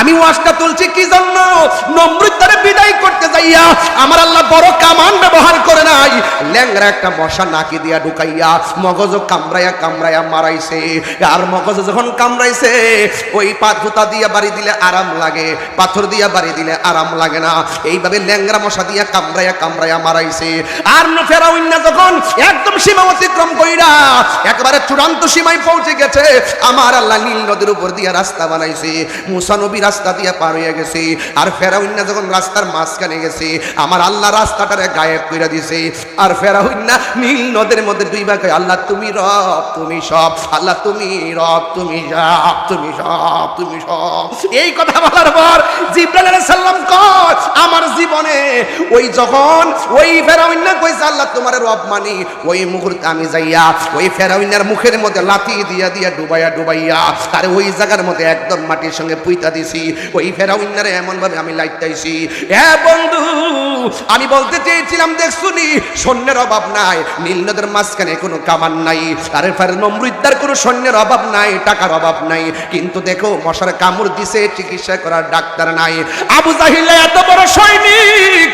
আমি ওয়াজটা তুলছি কি জন্য? নমরুদ তারে বিদায় করতে যাইয়া আমার আল্লাহ বড় কামান ব্যবহার করে নাই। ল্যাংরা একটা মশা নাকি দিয়া ঢুকাইয়া মগজ কামড়াইয়া কামড়াইয়া মারাইছে। আর মগজ যখন কামড়াইছে, ওই পাথুতা দিয়া বাড়ি দিলে আরাম লাগে, পাথর দিয়া বাড়ি দিলে আরাম লাগে না। এইভাবে ল্যাংরা মশা দিয়া কামড়াইয়া কামড়াইয়া মারাইছে। আর ফেরাউন্না যখন একদম সীমা অতিক্রম কইরা একবারে চূড়ান্ত সীমায় পৌঁছে গেছে, আমার আল্লাহ নীল নদীর উপর দিয়া রাস্তা বানাইছে। মুসা নবী রাস্তা দিয়া পার হয়ে গেছে। আর ফেরাউন্না যখন রাস্তার মাঝখানে গেছে, আমার আল্লাহ রাস্তাটারে গায়েব করে দিছে। আর ফেরাউন্না নীল নদের মধ্যে দুই ভাগে আল্লাহ, তুমি রব, তুমি সব। আল্লাহ, তুমি রব, তুমি সব তুমি সব তুমি সব এই কথা বলার পর জিব্রাইল আলাইহিস সালাম কয়, আমার জীবনে ওই যখন ওই ফেরাউন্না কইছে, আল্লাহ, তোমার রব মানি, ওই মুহূর্তে আমি যাইয়া, ওই ফেরাউন্নার মুখের মধ্যে লাথি দিয়া দিয়া ডুবাইয়া ডুবাইয়া, আর ওই জায়গার মধ্যে একদম মাটির সঙ্গে পুইতা দিছি ওই ফেরাউন্নারে এমন ভাবে আমি লাইতাইছি এ বন্ধু, আমি বলতে চেয়েছিলাম, দেখছুনি, সৈন্যের অভাব নাই, নীল নদের মাঝখানে কোনো কামান নাই আরে ফের নমরুদ্দার কোনো সৈন্যের অভাব নাই, টাকার অভাব নাই। কিন্তু দেখো, মশার কামড় দিছে, চিকিৎসা করার ডাক্তার নাই। আবু জাহিল্লা এত বড় সৈনিক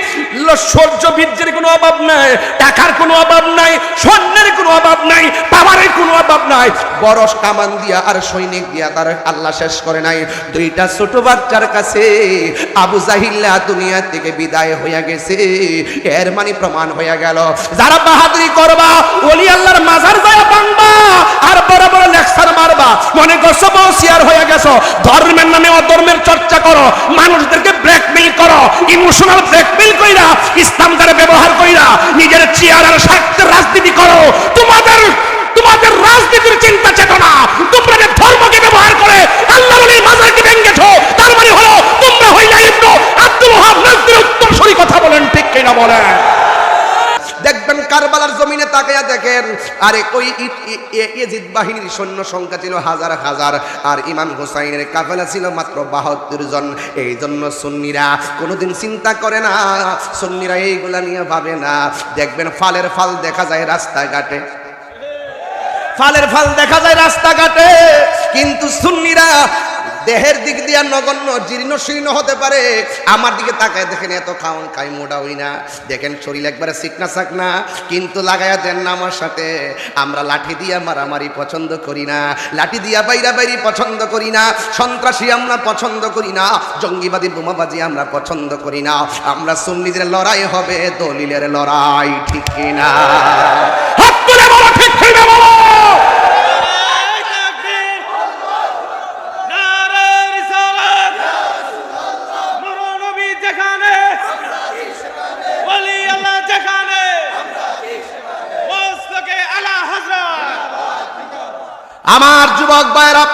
সহ্য বীর্যের কোনো অভাব নাই, টাকার কোনো অভাব নাই, সৈন্যের কোনো অভাব নাই, পাওয়ারের কোনো অভাব নাই। বড় কামান দিয়া আর সৈনিক দিয়া তার আল্লাহ শেষ করে নাই। দুইটা বাচ্চার কাছে আবু জাহিল্লা দুনিয়া থেকে বিদায় হইয়া গেছে। এর মানে প্রমাণ হইয়া গেল। যারা বাহাদুরি করবা, ওলি আল্লাহর মাজার যায় বাংবা আর বড় বড় লেকচার মারবা। মনে করছ বসিয়ার হয়ে গেছো? ধর্মের নামে অধর্মের চর্চা করো, মানুষদেরকে ব্ল্যাকমেইল করো ইমোশনাল ব্ল্যাকমেইল কইরা, ইসলাম দ্বারা ব্যবহার কইরা, নিজের চেয়ার আর স্বার্থের রাজনীতি করো। তোমাদের তোমাদের রাজনীতির চিন্তা চেতনা, তোমরা কিনা বলেন দেখবেন কারবালার জমিনে তাকাইয়া দেখেন, আরে ওই ই- ই- ই- ইয়েজিদ বাহিনীর সৈন্য সংখ্যা ছিল হাজার হাজার, আর ইমাম হোসাইনের কাফেলা ছিল মাত্র বাহাত্তর জন। এই জন্য সুন্নিরা কোনোদিন চিন্তা করে না, সুন্নিরা এইগুলা নিয়ে ভাবে না। দেখবেন ফালের ফাল দেখা যায় রাস্তাঘাটে। ফালের ফাল দেখা যায় রাস্তাঘাটে। কিন্তু সুন্নিরা দেহের দিক দিয়া নগণ্য, জীর্ণ শীর্ণ হতে পারে। আমার দিকে তাকায় দেখেন, এত খাওন খাই, মোটা হই না। দেখেন, শরীর একবারে চিকনা চাকনা কিন্তু লাগাইয়া দেন না আমার সাথে। আমরা লাঠি দিয়া মারামারি পছন্দ করি না। লাঠি দিয়া বাইরা বাইরি পছন্দ করি না। সন্ত্রাসী আমরা পছন্দ করি না। জঙ্গিবাদী, বোমাবাজি আমরা পছন্দ করি না। আমরা সুন্নিদের লড়াই হবে, দলিলের লড়াই, ঠিক কিনা? বলো, ঠিক আমার যুবক ভাইরা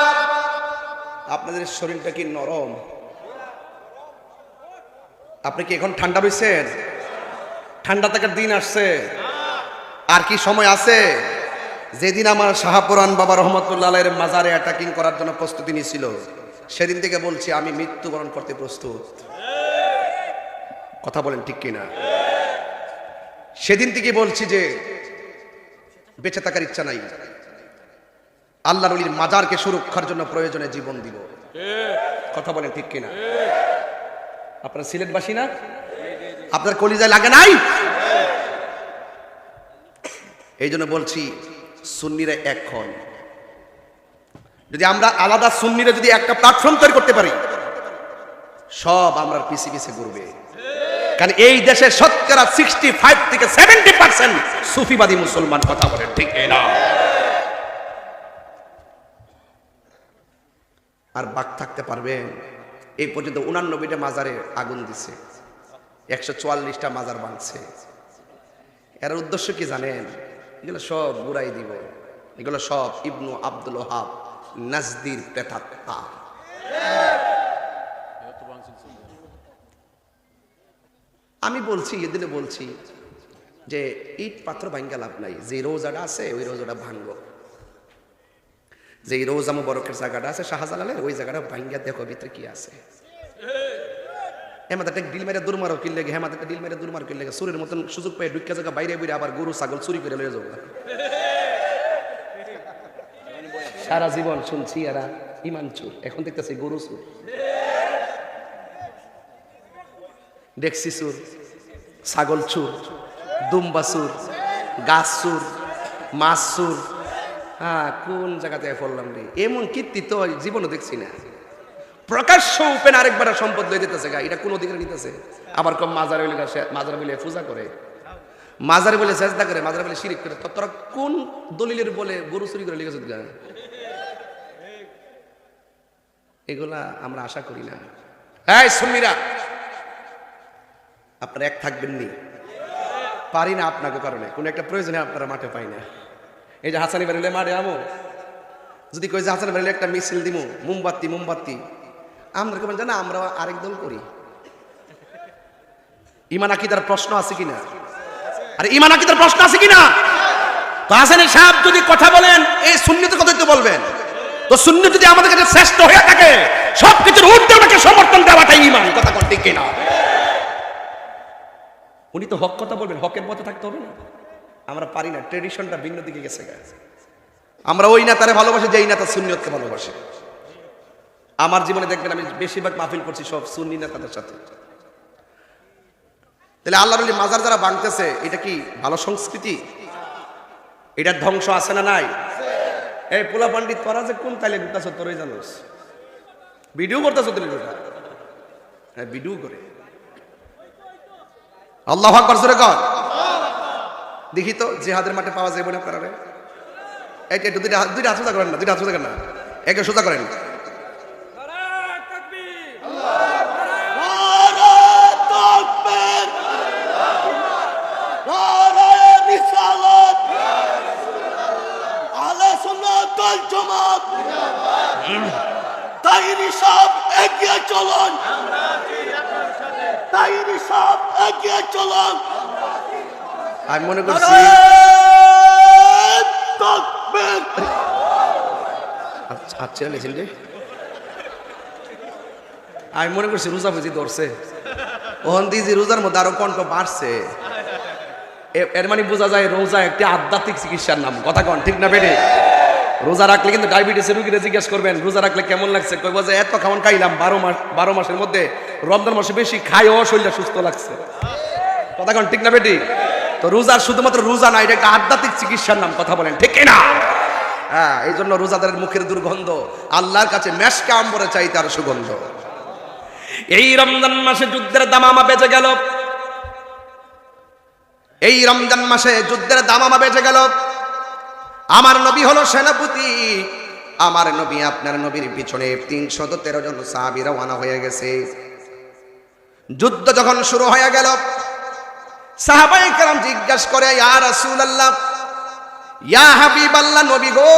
আপনাদের শরীরটা কি নরম? আপনি কি এখন ঠান্ডা রয়েছেন? ঠান্ডা থাকার দিন আসছে। আর কি সময় আছে? যেদিন আমার শাহাপুরান বাবা রহমতুল্লাহ আলাইয়ের মাজারে অ্যাটাকিং করার জন্য প্রস্তুতি নিয়েছিল, সেদিন থেকে বলছি, আমি মৃত্যুবরণ করতে প্রস্তুত। কথা বলেন ঠিক কিনা? সেদিন থেকে বলছি যে বেঁচে থাকার ইচ্ছা নাই। আল্লাহ নলির মাজারকে সুরক্ষার জন্য প্রয়োজনে জীবন দিব। কথা বলেন ঠিক কিনা? আপনার সিলেটবাসী না? আপনার কলিজায় লাগে নাই? এই জন্য বলছি, সুন্নিরা এক হন। যদি আমরা আলাদা সুন্নিরা যদি একটা প্ল্যাটফর্ম তৈরি করতে পারি, সব আমরা পিছিয়ে পিছিয়ে ঘুরবে। কারণ এই দেশে শতকরা সিক্সটি ফাইভ থেকে সেভেন্টি পার্সেন্ট সুফিবাদী মুসলমান, কথা বলেন ঠিক না আর বাঘ থাকতে পারবেন এই পর্যন্ত উনানব্বইটা মাজারে আগুন দিছে। একশো চুয়াল্লিশটা মাজার বাঁধছে এর উদ্দেশ্য কি জানেন? এগুলো সব বুড়াই দিব। এগুলো সব ইবনু আব্দুল ওহাব নাজদির প্রেতাত্মা আমি বলছি, এদিনে বলছি যে ইট পাথর ভাঙ্গা লাভ নাই। যে রোজাটা আছে, ওই রোজাটা ভাঙ্গ যে রোজা মুবরকের জায়গাটা আছে শাহজালালের, ওই জায়গাটা ভাঙ্গা দেখো ভিতরে কি আছে। ডিল মেরে ডিল মেরে মতন সুযোগ বাইরে আবার ছাগল সারা জীবন ইমান চুর, এখন গরু ডেক্সি চুর, ছাগল চুর, দুম্বা চুর, গাছ চুর, মাছ চুর হ্যাঁ কোন জায়গাতে পড়লাম রে? এমন কীর্তি তো জীবনও দেখছি না। প্রকাশ্য উপেন আরেকবার সম্পদ লয়ে দিতেছে গা, এটা কোন অধিকার নিতেছে? আবার কম মাজার বলে মাজার বলে পূজা করে। মাজারে বলে চেষ্টা করে, মাজারে বলে শিরিক করে। তোরা কোন দলিলের বলে গরু চুরি করে লিখেছ গা? এগুলা আমরা আশা করি না। হ্যাঁ সুমিরা আপনারা এক থাকবেন নি? পারি না আপনাকে কারণে। কোনো একটা প্রয়োজনে আপনারা মাঠে পাই না। এই যে হাসানি বাড়িলে মাঠে আমো। যদি কই যে হাসানি বাড়িলে একটা মিছিল দিমু, মোমবাতি মোমবাতি। আমরা কেমন জানা আমরা আরেক দল করি। ইমান আকিদার প্রশ্ন আছে কিনা? আরে, ইমান আকিদার প্রশ্ন আছে কিনা? তো হাসানের সাহেব যদি কথা বলেন, এই সুন্নিতের কথাই তো বলবেন। তো শূন্য যদি আমাদের কাছে শ্রেষ্ঠ হয়ে থাকে সব কিছুর ঊর্ধ্বে ওনাকে সমর্থন দেওয়াটাই ইমান, কথা ঠিক কিনা? উনি তো হক কথা বলবেন, হকের পথে থাকতে হবে না। আমরা পারি না ট্রেডিশনটা ভিন্ন দিকে গেছে আমরা ওই নেতারে ভালোবাসি, যেই নেতা সুন্নিয়তকে ভালোবাসে। আমার জীবনে দেখবেন আমি বেশিরভাগ মাহফিল করছি সব সুন্নি নেতাদের সাথে। তাহলে আল্লাহ বলি মাজার যারা বাংতেছে এটা কি ভালো সংস্কৃতি? এটার ধ্বংস আছে না নাই? এই পোলা পণ্ডিত করা যে কোন তাইলে গুতাছ তোরই জানোস। ভিডিও করতেছ তুমি হ্যাঁ ভিডিও করে। আল্লাহ আকবর, জোরে কর। দেখি তো জেহাদের মাঠে পাওয়া যায় বলে আপনারা এটা একটু দুইটা দুইটা হাত সোজা করেন না, দুইটা হাত সোজা করেন না। একে সোজা করেন। আমি মনে করছি আচ্ছা রে। আমি মনে করছি রোজা বুঝি ধরছে। ওহন দিজি রোজার মধ্যে আরও কণ্ঠ বাড়ছে। এর মানে বোঝা যায় রোজা একটি আধ্যাত্মিক চিকিৎসার নাম। কথা কন ঠিক না বেড়ে রোজা রাখলে কিন্তু ডায়াবেটিসের রুগীরা জিজ্ঞেস করবেন রোজা রাখলে কেমন লাগছে? কইব যে এত খাওয়ান খাইলাম বারো মাস বারো মাসের মধ্যে রমজান মাসে বেশি খাই ও শরীরটা সুস্থ লাগছে। কথা কন ঠিক না বেটি তো রোজার শুধুমাত্র রোজা না, এটা একটা আধ্যাত্মিক চিকিৎসার নাম, কথা বলেন, ঠিক না হ্যাঁ এই জন্য রোজাদারের মুখের দুর্গন্ধ, আল্লাহর কাছে মেশকে আম্বরে চাই তার সুগন্ধ। এই রমজান মাসে যুদ্ধের দামামা বেঁচে গেল। এই রমজান মাসে যুদ্ধের দামামা বেঁচে গেল। আমার নবী হলো সেনাপতি, আমার নবী আপনার নবীর পিছনে তিনশত তেরো জন সাহাবি রওনা হয়ে গেছে। যুদ্ধ যখন শুরু হয়ে গেল সাহাবাই কালাম জিজ্ঞাসা করে, ইয়া রাসূলুল্লাহ, ইয়া হাবিব আল্লাহ নবী গো,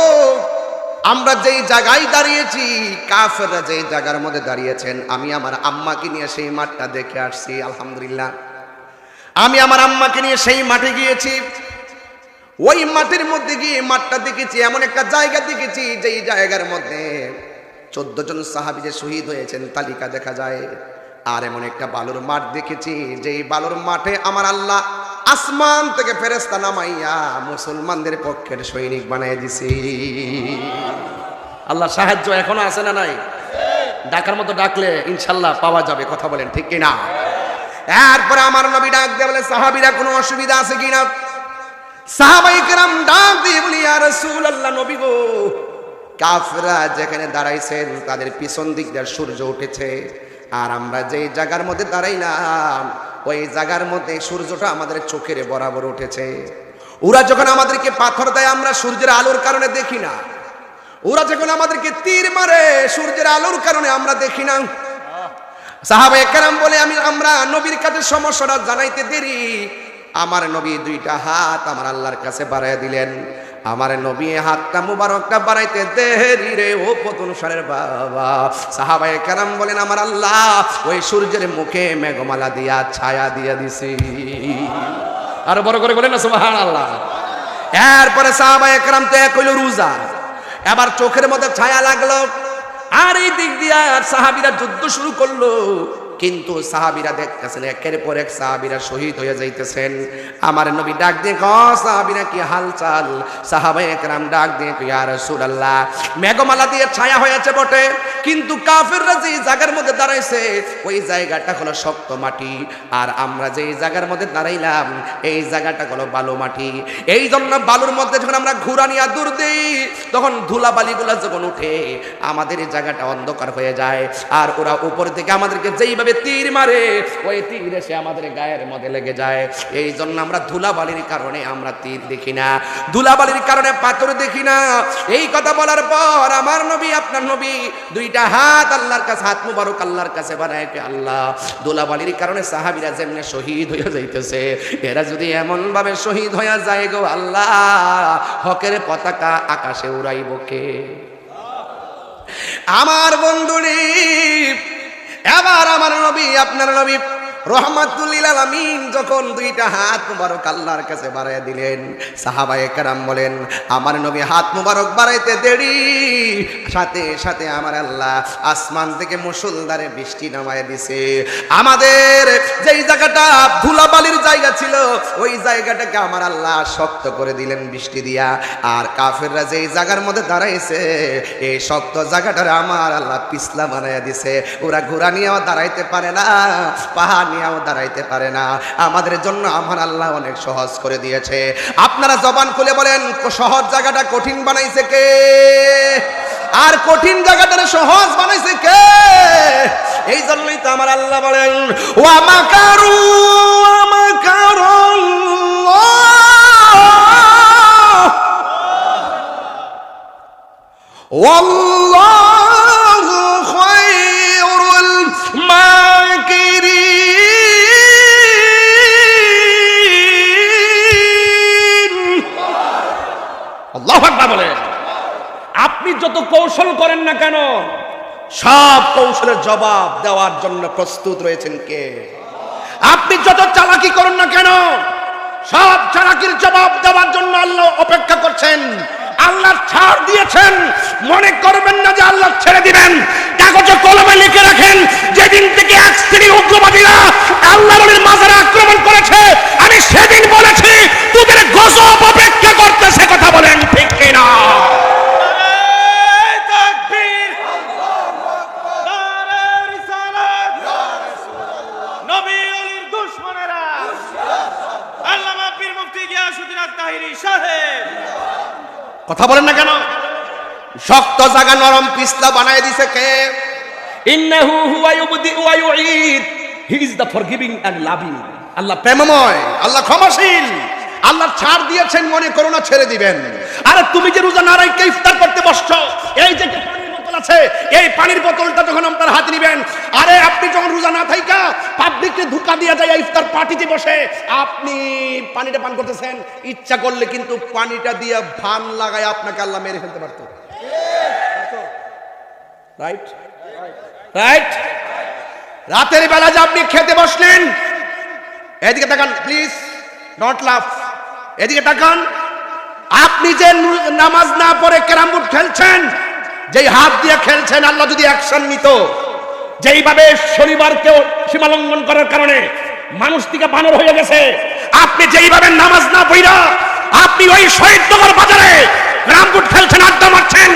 আমরা যেই জায়গায় দাঁড়িয়েছি, কাফেররা যেই জায়গার মধ্যে দাঁড়িয়েছেন, আমি আমার আম্মাকে নিয়ে সেই মাঠটা দেখে আসছি, আলহামদুলিল্লাহ। আমি আমার আম্মাকে নিয়ে সেই মাঠে গিয়েছি। ওই মাঠের মধ্যে গিয়ে মাঠটা দেখেছি, এমন একটা জায়গা দেখেছি, যেই জায়গার মধ্যে চোদ্দ জন সাহাবি যে শহীদ হয়েছেন, তালিকা দেখা যায়। আর এমন একটা বালুর মাঠ দেখেছি যে বালুর মাঠে আমার আল্লাহ আসমান থেকে ফেরেস্তা নামাইয়া মুসলমানদের পক্ষের সৈনিক বানাই দিছি। আল্লাহ সাহায্য এখনও আছে না নাই? ডাকার মতো ডাকলে ইনশাল্লাহ পাওয়া যাবে, কথা বলেন ঠিক কিনা? এরপরে আমার নবী ডাক দিয়ে বলে, সাহাবিরা, কোনো অসুবিধা আছে কিনা? সাহাবাই কেরাম ডাক দিয়ে বলি আর রসুল আল্লাহ নবী গো কাফরা যেখানে দাঁড়াইছেন, তাদের পিছন দিক দিয়ে সূর্য উঠেছে। আর আমরা যেই জায়গার মধ্যে দাঁড়াইলাম, ওই জায়গার মধ্যে সূর্যটা আমাদের চোখের বরাবর উঠেছে। ওরা যখন আমাদেরকে পাথর দেয়, আমরা সূর্যের আলোর কারণে দেখি না। ওরা যখন আমাদেরকে তীর মারে, সূর্যের আলোর কারণে আমরা দেখি না। সাহাবা বলে, আমি, আমরা নবীর কাছে সমস্যাটা জানাইতে দেরি। আমার নবী দুইটা হাত আমার আল্লাহর কাছে বাড়াই দিলেন। আমার নবী হাতটা মুবারকটা বাড়াইতে দেরি রে, ও পতন সারের বাবা। সাহাবা একরাম বলেন, আমার আল্লাহ, ওই সূর্যের মুখে মেঘমালা দিয়া ছায়া দিয়া দিছি। আরও বড় করে বলেন না সুবহান আল্লাহ এরপরে সাহাবা একরাম তো এক হইল রোজা। এবার চোখের মধ্যে ছায়া লাগল। আর এই দিক দিয়ে আর সাহাবিরা যুদ্ধ শুরু করল। কিন্তু সাহাবিরা দেখতেছেন, একের পর এক সাহাবিরা শহীদ হয়ে যাইতেছেন। আমার নবী ডাক দিয়ে ক সাহাবিরা, কি হালচাল? সাহাবাই একরাম ডাক দিয়ে কই আর রাসূলুল্লাহ, মেঘমালা দিয়ে ছায়া হয়েছে বটে, কিন্তু কাফেররা যে জায়গার মধ্যে দাঁড়াইছে, ওই জায়গাটা হলো শক্ত মাটি। আর আমরা যে জায়গার মধ্যে দাঁড়াইলাম, এই জায়গাটা হলো বালু মাটি। এই জন্য বালুর মধ্যে যখন আমরা ঘুরা নিয়ে দূর দিই, তখন ধুলা বালিগুলা যখন উঠে আমাদের এই জায়গাটা অন্ধকার হয়ে যায়। আর ওরা উপর থেকে আমাদেরকে যেইভাবে তীর মারে। ওই তীর এসে আমাদের গায়ের মধ্যে লেগে যায়। এই জন্য আমরা ধুলাবালির কারণে আমরা তীর দেখি না। ধুলাবালির কারণে পাথর দেখি না। এই কথা বলার পর আমার নবী, আপনার নবী, দুইটা হাত আল্লাহর কাছে, হাত মুবারক আল্লাহর কাছে বানায় আল্লাহ। ধুলাবালির কারণে সাহাবিরা যেমনি শহীদ হয়ে যাইতেছে, এরা যদি এমন ভাবে শহীদ হয়ে যায় গো আল্লাহ, হকের পতাকা আকাশে উড়াইব কে? আমার বন্ধুরি এবার আমার নবী আপনার নবী রহমাতুল্লিল আলামিন যখন দুইটা হাত মুবারক আল্লাহর কাছে বাড়াইয়া দিলেন, সাহাবায়ে কেরাম বলেন, আমার নবী হাত মুবারক বাড়াইতে দেরি। সাথে সাথে আমার আল্লাহ আসমান থেকে বৃষ্টি নামায় দিছে। আমাদের যেই জায়গাটা ধুলাবালির জায়গা ছিল, ওই জায়গাটাকে আমার আল্লাহ শক্ত করে দিলেন বৃষ্টি দিয়া। আর কাফেররা যেই জায়গার মধ্যে দাঁড়াইছে, এই শক্ত জায়গাটার আমার আল্লাহ পিছলা বানাইয়া দিছে। ওরা ঘোরা নিয়েও দাঁড়াইতে পারে না, পাহাড় নিয়েও দাঁড়াইতে পারে না আমাদের জন্য আমার আল্লাহ অনেক সহজ করে দিয়েছে আপনারা জবান খুলে বলেন সহজ জায়গাটা কঠিন বানাইছে কে আর কঠিন জায়গাটারে সহজ বানাইছে কে এই জন্যই তো আমার আল্লাহ বলেন ও আমাকারু আমাকারু والله কৌশল করেন না কেন? সব কৌশলের জবাব দেওয়ার জন্য প্রস্তুত রয়েছেন কে? আপনি যত চালাকি করুন না কেন, সব চালাকির জবাব দেওয়ার জন্য আল্লাহ অপেক্ষা করছেন। আল্লাহ ছাড় দিয়েছেন। মনে করবেন না যে আল্লাহ ছেড়ে দিবেন। কাগজে কলমে লিখে রাখেন, যেদিন থেকে এক শ্রেণি উগ্রবাদীরা আল্লাহ নবীর মাজারে আক্রমণ করেছে, আমি সেদিন বলেছি, তোদের গজব অপেক্ষা করতেছে কথা বলেন ঠিক কিনা তাকবীর নারে রিসালাত নবী আলীর দুশমনেরা আল্লামা পীর মুফতি গিয়াসউদ্দিন আত-তাহিরি সাহেব কথা বলেন না কেন? শক্ত জায়গা নরম পিস্তা বানায় দিছে কে? ইন্নাহু হুয়া ইউবদি ওয়া ইউঈদ। He is the forgiving and loving আল্লাহ প্রেমময় আল্লাহ ক্ষমাশীল। আল্লাহ ছাড় দিয়েছেন মনে করো না ছেড়ে দিবেন। আরে তুমি যে রোজা নারাইকে ইফতার করতে বসছো এই যে আছে, এই পানির বোতলটা যখন আপনার হাতে নিবেন, আরে আপনি যখন রোজা না থাইকা পাবলিককে ধোকা দিয়া যায় ইফতার পার্টিতে বসে, আপনি পানিটা পান করতেছেন, ইচ্ছা করলে কিন্তু পানিটা দিয়ে ভান লাগায় আপনাকে আল্লাহ মেরে ফেলতে পারতো। রাইট রাইট রাতের বেলা যে আপনি খেতে বসলেন, এদিকে তাকান প্লিজ নট লাভ এদিকে তাকান, আপনি যে নামাজ না পড়ে ক্যারাম খেলছেন যেই হাত দিয়ে খেলছেন, আল্লাহ যদি অ্যাকশন নিত। যেইভাবে শনিবারকেও সীমালঙ্ঘন করার কারণে মানুষ থেকে বানর হয়ে গেছে, আপনি যেইভাবে নামাজ না পড়া, আপনি ওই শহীদনগর বাজারে রামপুট খেলছেন, আড্ডা মারছেন,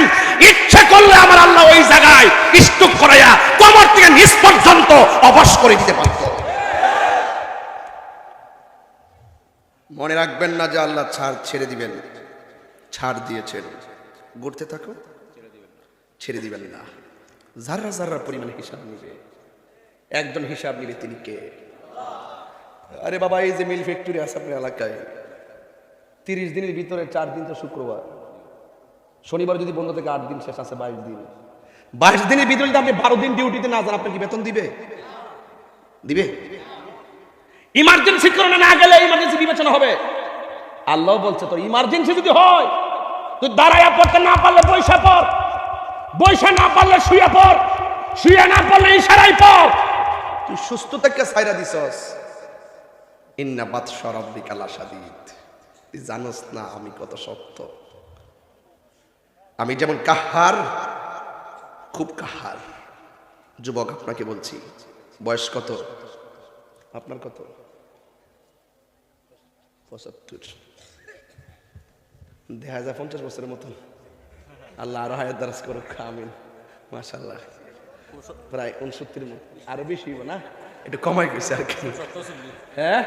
ইচ্ছে করলে আমার আল্লাহ ওই জায়গায় স্টুক করাইয়া কমর থেকে নিচ পর্যন্ত অবশ করে দিতে পারত। মনে রাখবেন না যে আল্লাহ ছাড় ছেড়ে দিবেন, ছাড় দিয়েছেন। ঘুরতে থাকো। ছেড়ে দিবেন না। যারা যারা পরিমাণে হিসাব নিবে, একজন হিসাব নিবে তিনি কে? আরে বাবা, এই যে মিল ফ্যাক্টরি আছে আপনার এলাকায়, তিরিশ দিনের ভিতরে চার দিন তো শুক্রবার। শনিবার যদি বন্ধ থেকে, আট দিন শেষ আছে, বাইশ দিন। বাইশ দিনের ভিতরে যদি আপনি বারো দিন ডিউটিতে না যান, আপনার কি বেতন দিবে? দিবে? ইমার্জেন্সি কারণে না গেলে ইমার্জেন্সি বিবেচনা হবে। আল্লাহ বলছে তো ইমার্জেন্সি যদি হয়, তুই দাঁড়াইয়া পড়তে না পারলে পয়সা পড়। বৈশা না পারলে শুয়ে পড়। শুয়ে না পারলে ইশারাই পড়। তুই সুস্থ থেকে সাইরা দিছস। ইন্না বাত সরাব্বিকা লাসাদিদ তুই জানোস না আমি কত শক্ত। আমি যেমন কাহার, খুব কাহার। যুবক, আপনাকে বলছি, বয়স কত? আপনার কত? পঁচাত্তর। দেখা যায় পঞ্চাশ বছরের মতন। আল্লাহ আরও হায়াত দারাজ করুক, আমিন। মাশাল্লাহ প্রায় উনসত্তর মতো। আরও বেশি না? একটু কমাই গেছে আর কি। হ্যাঁ?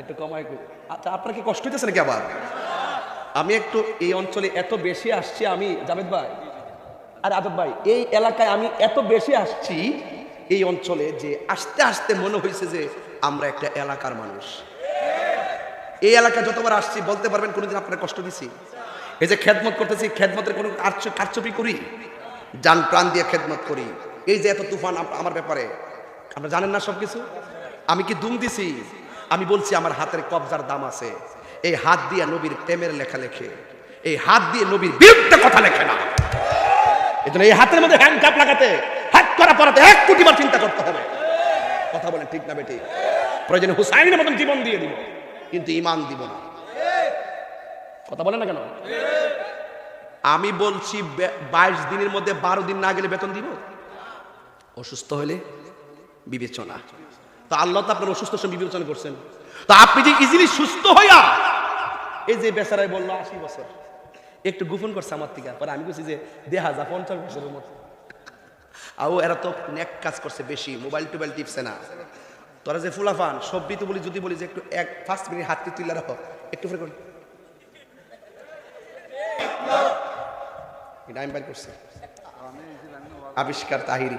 একটু কমাই গেছে। আচ্ছা আপনার কি কষ্ট হইতেছে নাকি আবার? আমি একটু এই অঞ্চলে এত বেশি আসছি আমি, জাভেদ ভাই। আর আদব ভাই, এই এলাকায় আমি এত বেশি আসছি, এই অঞ্চলে যে আস্তে আস্তে মনে হয়েছে যে আমরা একটা এলাকার মানুষ। এই এলাকায় যতবার আসছি, বলতে পারবেন কোনোদিন আপনার কষ্ট দিছি? এই যে খেদমত করতেছি, খেদমতের কোনো কারচু- কারচুপি করি? যান প্রাণ দিয়ে খেদমত করি। এই যে এত তুফান আমার ব্যাপারে, আপনারা জানেন না সব কিছু আমি কি দুম দিছি? আমি বলছি, আমার হাতের কবজার দাম আছে। এই হাত দিয়ে নবীর প্রেমের লেখা লেখে। এই হাত দিয়ে নবীর বিরুদ্ধে কথা লেখে না। এই জন্য এই হাতের মধ্যে হ্যান্ড কাপ লাগাতে, হাত করা পড়াতে এক কোটি বার চিন্তা করতে হবে। কথা বলেন ঠিক না বেটি? প্রয়োজনে হুসাইনের মতন জীবন দিয়ে দিব। কিন্তু ইমান দিব না। কথা বলে না কেন? আমি বলছি বাইশ দিনের মধ্যে বারো দিন না গেলে বেতন দিব? অসুস্থ হলে বিবেচনা। তো আল্লাহ তো আপনার অসুস্থ সময় বিবেচনা করছেন। তো আপনি যে ইজিলি সুস্থ হইয়া এই যে বেচারায় বলল আশি বছর, একটু গোপন করছে আমার থেকে, পরে আমি বলছি যে দেহা যা পঞ্চাশ বছরের মতো। আও এরা তো নেক কাজ করছে বেশি, মোবাইল টোবাইল টিপছে না। তোরা যে ফুলাফান সবজি তো বলি, যদি বলি যে একটু এক ফার্স্ট মিনিট হাতটি তুলে রাখো, একটু করি। আবিষ্কার তাহিরি।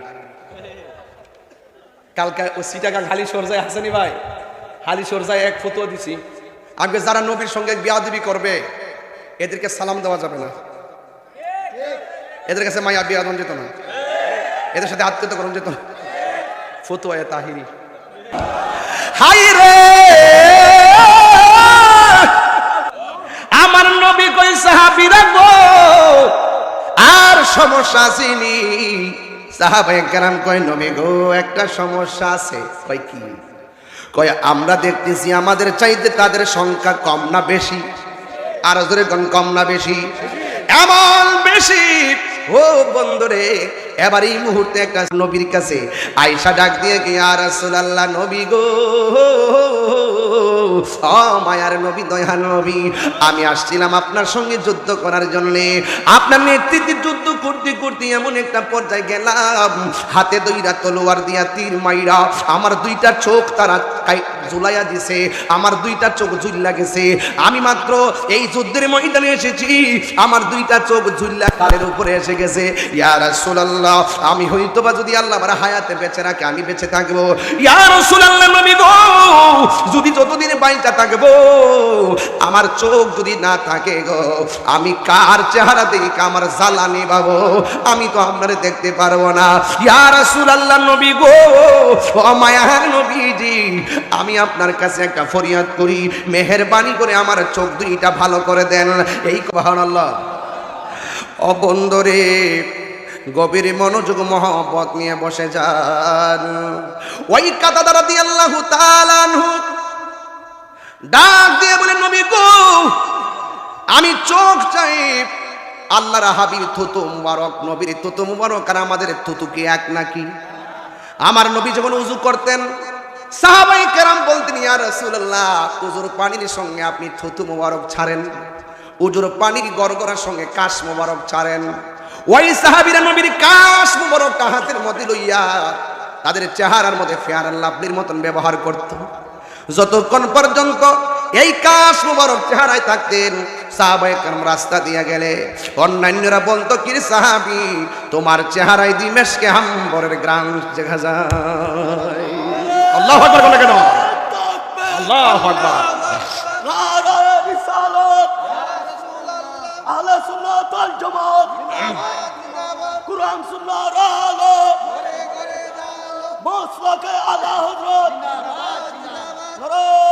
কালকে ও সিটাকা হালি সরজায় হাসানি ভাই, হালি সরজায় এক ফতুয়া দিছি। আগে যারা নবীর সঙ্গে বিয়াদিবি করবে, এদেরকে সালাম দেওয়া যাবে না। এদের কাছে মায়া বিয়াদন যেত না। এদের সাথে আত্মীয়তা করণ যেত না। ফতুয়া তাহিরি। হাই রে! কই রাখব আর সমস্যা আসেনি সাহাবায়ে কেরাম কয়, নবী গো, একটা সমস্যা আছে। কয়, কি? কয়, আমরা দেখতেছি আমাদের চাইতে তাদের সংখ্যা কম না বেশি। আর জোরে কম না বেশি। এমন বেশি ও বন্ধুরে, এবার এই মুহূর্তে একটা নবীর কাছে আয়সা ডাক দিয়ে কি আর রাসূলুল্লাহ, নবী গো মায়ার নবী, দয়ার নবী, আমি আসছিলাম আপনার সঙ্গে যুদ্ধ করার জন্য। আপনার নেতৃত্বে যুদ্ধ করতে করতে এমন একটা পর্যায়ে গেলাম। হাতে দুইটা তলোয়ার দিয়া তীর মাইরা, আমার দুইটা চোখ তারা জুলাইয়া দিছে, আমার দুইটা চোখ ঝুল্লা গেছে। আমি মাত্র এই যুদ্ধের ময়দানে এসেছি, আমার দুইটা চোখ ঝুল্লা কালের উপরে এসে গেছে। ইয়া রাসূলুল্লাহ, আমি হয়তো বা যদি আল্লাহ আমার হায়াতে বেঁচে রাখে, আমি বেঁচে থাকব। ইয়া রাসূলুল্লাহ নবী গো, যদি যতদিন বাইচা থাকব, আমার চোখ যদি না থাকে গো, আমি কার চেহারা দেখি আমার জ্বালানি পাবো আমি তো আপনার দেখতে পারব না। ইয়া রাসূলুল্লাহ নবী গো, ও মায়ার নবীজি আমি আপনার কাছে একটা ফরিয়াদ করি। মেহেরবানি করে আমার চোখ দুইটা ভালো করে দেন। এই সুবহানাল্লাহ। অবন্দরে গভীর মনোযোগ, মহব্বত নিয়ে বসে যান। ওই কাতা দ্বারা দিয়ে আল্লাহ ডাক দিয়ে বলে, নবী গো, আমি চোখ চাই আল্লাহর হাবিব থুতু মুবারক, নবীর থুতু মুবারক, আর আমাদের থুতু কি এক নাকি? আমার নবী যখন উজু করতেন সাহাবাই কেরাম বলতেন, ইয়া রাসূলুল্লাহ, উজুর পানির সঙ্গে আপনি থুতু মুবারক ছাড়েন। উজুর পানির গড়গড়ার সঙ্গে কাশ মুবারক ছাড়েন। ওই সাহাবীরা নবীর কাশ মুবারকটা হাতের মধ্যে লইয়া তাদের চেহারার মধ্যে ফেয়ার লাভলির মতন ব্যবহার করত। যতক্ষণ পর্যন্ত এই কাশ মুবারক চেহারায় থাকতেন সাহাবায়ে কেরাম রাস্তা দিয়ে গেলে, অন্যান্যরা বলতো, কি রে সাহাবি, তোমার চেহারায় দিমেশকে হাম্বরের গ্রাম দেখা যায়। আল্লাহ আকবার বলে কেন? আল্লাহ আকবার। আহলে সুন্নাত ওয়াল জামাত কুরআন সুন্নাহর আলো মাসলাকে আলা হযরত নারায়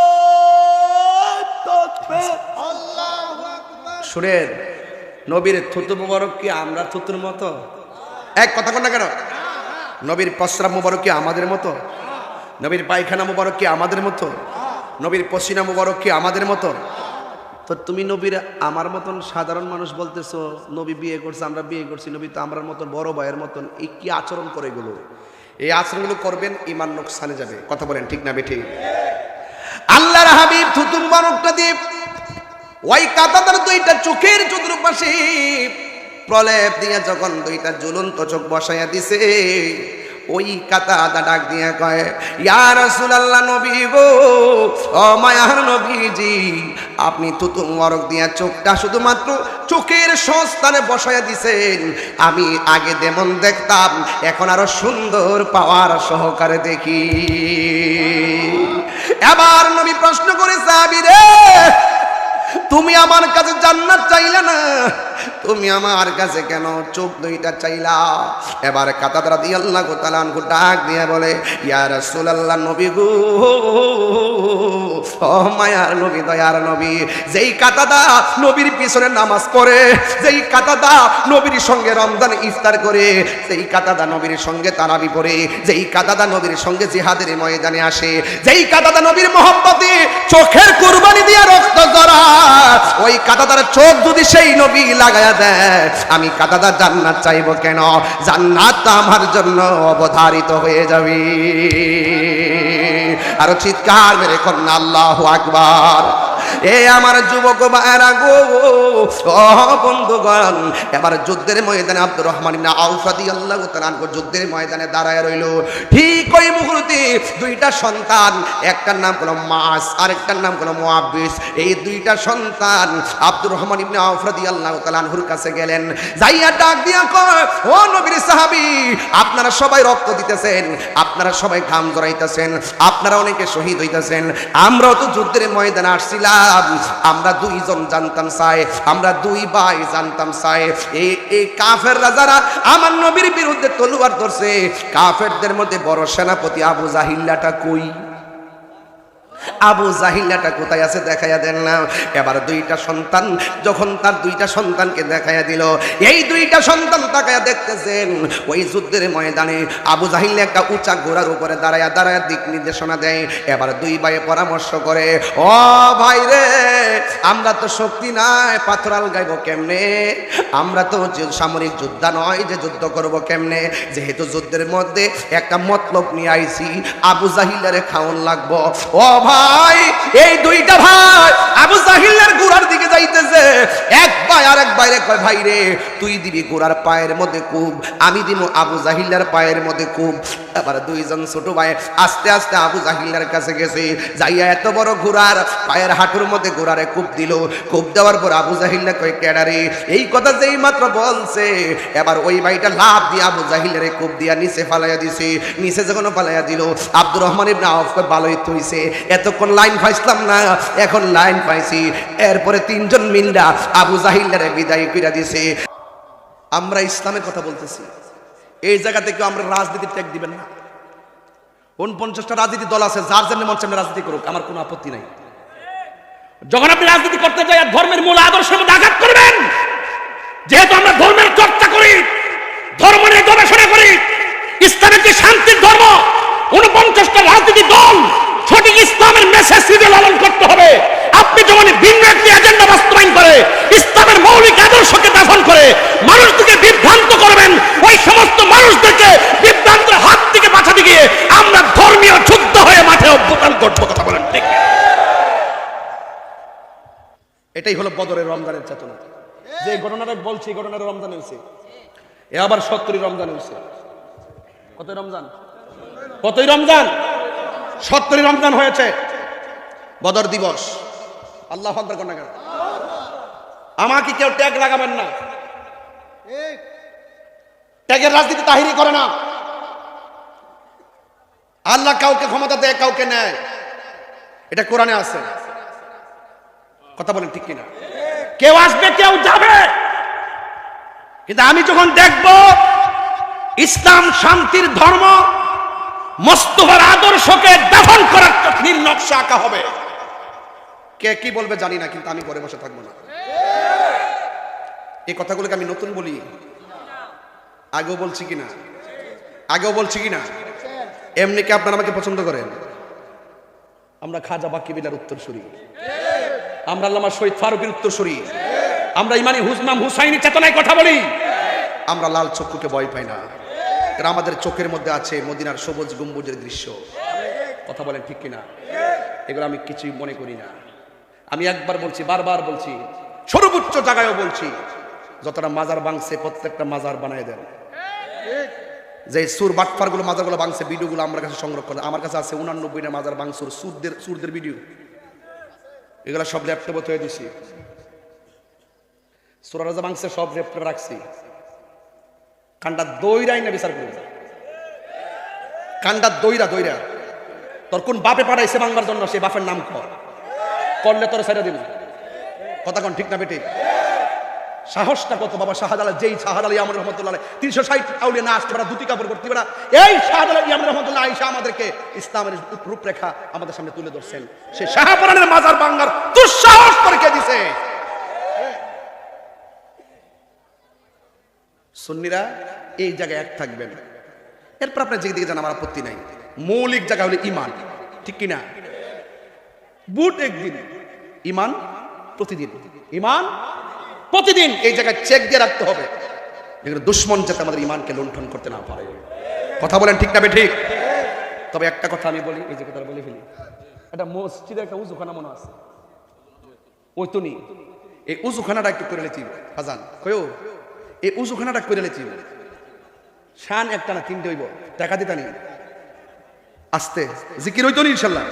শুনেন নবীর থুতু মুবারক কি আমরা থুতুর মতো? এক কথা কন না কেন? নবীর পশ্রাব মুবারক কি আমাদের মতো? নবীর পায়খানা মুবারক কি আমাদের মতো? নবীর পসিনা মুবারক কি আমাদের মতো? তো তুমি নবীর আমার মতন সাধারণ মানুষ বলতেছো, নবী বিয়ে করছে, আমরা বিয়ে করছি, নবী তো আমার মতন বড় ভাইয়ের মতন, এই কি আচরণ করে গেল এই আচরণগুলো করবেন ইমান নোকসানে যাবে। কথা বলেন, ঠিক না বেঠি? আল্লাহর হাবিব থুতুম বারকটা দিয়ে ওই কাতাদার দুইটা চোখের চতুর্পাশে প্রলেপ দিয়ে যখন দুইটা জ্বলন্ত চোখ বসাইয়া দিছে ওই কাতা আদা ডাক দিয়ে কয়, ইয়া রাসূলুল্লাহ নবী গো, ও মায়ার নবীজি, আপনি তুতু মরক দিয়া চোখটা শুধুমাত্র চোখের সংস্থানে বসাইয়া দিছেন। আমি আগে যেমন দেখতাম, এখন আরও সুন্দর পাওয়ার সহকারে দেখি। এবার নবী প্রশ্ন করে সাহাবী রে তুমি আমার কাছে জান্নাত চাইলে না? তুমি আমার কাছে কেন চোখ দুইটা চাইলা? এবার কাতাদরা দিয়ে আল্লাহ গোতালান ডাক দিয়ে বলে, ইয়া রাসূলুল্লাহ নবী গো, ও মায়ার নবী, দয়ার নবী, যেই কাতাদা নবীর পিছনে নামাজ পড়ে, যেই কাতাদা নবীর সঙ্গে রমজান ইফতার করে, যেই কাতাদা নবীর সঙ্গে তারাবি পড়ে, যেই কাতাদা নবীর সঙ্গে জিহাদের ময়দানে আসে, যেই কাতাদা নবীর মহব্বতে চোখের কুরবানি দিয়ে রক্ত জরা ওই কাতাদার চোখ যদি সেই নবী লাগায়া দেয় আমি কাদাদা জান্নাত চাইব কেন? জান্নাত আমার জন্য অবধারিত হয়ে যাবি। আরও চিৎকার মেরে কন্যা আল্লাহ আকবার। এ আমার যুবক ভাইরা গো। বন্ধুগণ, এবার যুদ্ধের ময়দানে আব্দুর রহমান ইবনে আউফ রাদিয়াল্লাহু তাআলা যুদ্ধের ময়দানে দাঁড়ায় রইল। ঠিক ওই মুহূর্তে দুইটা সন্তান, একটার নাম হলো মাস, আরেকটার নাম হলো মুআব্বিস এই দুইটা সন্তান আব্দুর রহমান ইবনে আউফ রাদিয়াল্লাহু তাআলা আনহুর কাছে গেলেন। যাইয়া ডাক দিয়া কয়, ও নবীর সাহাবী, আপনারা সবাই রক্ত দিতেছেন, আপনারা সবাই ঘাম জড়াইতেছেন, আপনারা অনেকে শহীদ হইতেছেন। আমরাও তো যুদ্ধের ময়দানে আসছিলাম। আমরা দুইজন জানতাম সাই আমরা দুই ভাই জানতাম সাই এই এই কাফের রাজারা আমার নবীর বিরুদ্ধে তলুয়ার ধরছে, কাফেরদের মধ্যে বড় সেনাপতি আবু জাহিল্লাটা কই? আবু জাহিল্লাটা কোথায় আছে দেখাইয়া দেন না। এবার দুইটা সন্তান, যখন তার দুইটা সন্তানকে দেখাইয়া দিল, এই দুইটা সন্তান তাকাইয়া দেখতেছেন, ওই যুদ্ধের ময়দানে আবু জাহিল্লা একটা উঁচা ঘোড়ার উপরে দাঁড়ায়া দাঁড়ায়া দিক নির্দেশনা দেয়। এবার দুই ভাইয়ে পরামর্শ করে, ও ভাই রে, আমরা তো শক্তি নাই পাথরাল গাইব কেমনে? আমরা তো সামরিক যোদ্ধা নয়, যে যুদ্ধ করব কেমনে? যেহেতু যুদ্ধের মধ্যে একটা মতলব নিয়ে আইছি, আবু জাহিলারে খাওয়ান লাগবো। ও ভাই এই দুইটা ভাই আবু জাহিল্লার গুড়ার দিকে যাইতেছে। একবার ভাই এক বাইরে কয় ভাই রে, তুই দিবি গোড়ার পায়ের মধ্যে কুব আমি দিব আবু জাহিল্লার পায়ের মধ্যে কুব এবার দুইজন ছোট ভাই আস্তে আস্তে আবু জাহিল্লার কাছে গেছে। যাইয়া এত বড় ঘোড়ার পায়ের হাঁটুর মধ্যে ঘোড়ারে কুব দিল। কুব দেওয়ার পর আবু জাহিল্লা কয় ক্যাডারে এই কথা যেই মাত্র বলছে, এবার ওই ভাইটা লাভ দিয়ে আবু জাহিল্লারে কুব দিয়া নিচে ফালাইয়া দিছে। নিচে যখন ফালাইয়া দিল, আব্দুর রহমান ইবনে আউফ ভালোই তৈছে এতক্ষণ লাইন পাইছিলাম না, এখন লাইন পাইছি এরপরে তিনজন মিল্লা আবু জাহিল্লারে বিদায় কইরা দিছে আমরা ইসলামের কথা বলতেছি। এই জায়গা থেকে আমরা রাজনীতির ত্যাগ দিবেন না। উনপঞ্চাশটা রাজনীতি দল আছে, যার জন্য মঞ্চে আপনি রাজনীতি করুক, আমার কোনো আপত্তি নাই। যখন আপনি রাজনীতি করতে যাই ধর্মের মূল আদর্শের মধ্যে আঘাত করবেন, যেহেতু আমরা ধর্মের চর্চা করি, ধর্ম নিয়ে গবেষণা করি, ইসলামের যে শান্তির ধর্ম উনপঞ্চাশটা রাজনীতি দল সঠিক ইসলামের মেসেজ সিজে লালন করতে হবে। আপনি যেমন ভিন্ন একটি এজেন্ডা বাস্তবায়ন করে, ইসলামের মৌলিক আদর্শকে দাফন করে মানুষদেরকে বিভ্রান্ত করবেন, ওই সমস্ত মানুষদেরকে বিভ্রান্তের হাত থেকে বাঁচাতে গিয়ে আমরা ধর্মীয় যুদ্ধ হয়ে মাঠে অভ্যুত্থান করব, কথা বলেন ঠিক। এটাই হলো বদরের রমজানের চেতনা। যে ঘটনাটা বলছি ঘটনাটা রমজান হয়েছে। এ আবার সত্তরই রমজান হয়েছে। কতই রমজান? কতই রমজান? সত্তরই রমজান হয়েছে। বদর দিবস। আল্লাহ আকবার কোন কেন? আমাকে কেউ ট্যাগ লাগাবেন না। ট্যাগের রাজনীতি তাহিরি করে না। আল্লাহ কাউকে ক্ষমতা দেয় কাউকে নেয়। এটা কোরআনে আছে। কথা বলেন ঠিক কিনা? কেউ আসবে কেউ যাবে। কিন্তু আমি যখন দেখব ইসলাম শান্তির ধর্ম মস্তফার আদর্শকে দাফন করার নীল নকশা আঁকা হবে। কে কি বলবে জানি না, কিন্তু আমি ঘরে বসে থাকব না। এই কথাগুলোকে আমি নতুন বলি। আগেও বলছি কিনা? আগেও বলছি কিনা? এমনি কি আপনারা আমাকে পছন্দ করেন? আমরা খাজা বাকি বিলার উত্তরসূরি। আমরা আল্লামা শহীদ ফারুকের উত্তর উত্তরসূরি। আমরা ইমানি হুসনাম হুসাইনি চেতনায় কথা বলি। আমরা লাল চক্ষুকে ভয় পাই না। এরা আমাদের চোখের মধ্যে আছে মদিনার সবুজ গম্বুজের দৃশ্য। কথা বলেন ঠিক কিনা? এগুলো আমি কিছুই মনে করি না। আমি একবার বলছি, বারবার বলছি, সর্বোচ্চ জায়গায়ও বলছি, যতটা মাজার বাংছে প্রত্যেকটা মাজার বানায় দেন। যে সুর বাটফারগুলো, মাজারগুলো বাংছে ভিডিওগুলো আমার কাছে সংগ্রহ সংরক্ষণ। আমার কাছে আছে উনানব্বইটা মাজার বাংসুর সুরদের সুরদের ভিডিও। এগুলো সব ল্যাপটপে তৈরি দিছি। সুরা রাজা বাংসে সব ল্যাপটপে রাখছি। কান্ডা দইরাই না বিচার করি কান্ডা দইরা দইরা। তোর কোন বাপে পাঠাইছে বাংলার জন্য সেই বাপের নাম কর। করলে তোর ছেড়ে দিবি। কথা কোন ঠিক না বেটি? সাহসটা কত বাবা? শাহজালাল, যেই শাহজাল ইয়ামুর রহমতুল্লাহ তিনশো ষাট আউলিয়া না আসতে পারা দুটি কাপড় করতে পারা, এই শাহজালাল ইয়ামুর রহমতুল্লাহ আইসা আমাদেরকে ইসলামের রূপরেখা আমাদের সামনে তুলে ধরছেন। সে শাহপুরানের মাজার বাঙ্গার দুঃসাহস করে দিছে? সুন্নিরা এই জায়গায় এক থাকবেন। এরপর আপনার যেদিকে দিকে যান, আমার আপত্তি নাই। মৌলিক জায়গা হলো ইমান ঠিক কিনা? বুট একদিন, ইমান প্রতিদিন। ইমান প্রতিদিন। এই জায়গায় চেক দিয়ে রাখতে হবে। দুশ্মন যাতে আমাদের ইমানকে লুণ্ঠন করতে না পারে। কথা বলেন ঠিক না ঠিক? তবে একটা কথা আমি বলি, এই যে কথা বলে ফেলি। একটা মসজিদে একটা উজুখানা মনে আছে? ওই তো নেই। এই উজুখানাটা একটু করে লেছি হাজান কয়ো? এই উজুখানাটা করে লেছি। শান একটা না তিনটে হইব। টাকা দিতা নি আস্তে। জিকির হইতো নি ইনশাল্লাহ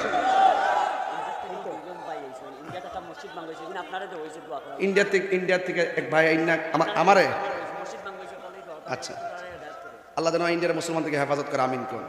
ইন্ডিয়াতে একটা মসজিদ বাংলাদেশ আপনারা তো হয়েছে দোয়া করা ইন্ডিয়া থেকে ইন্ডিয়া থেকে এক ভাই আইনা আমার আচ্ছা আল্লাহ যেন ইন্ডিয়ার মুসলমান থেকে হেফাজত করে আমিন কোন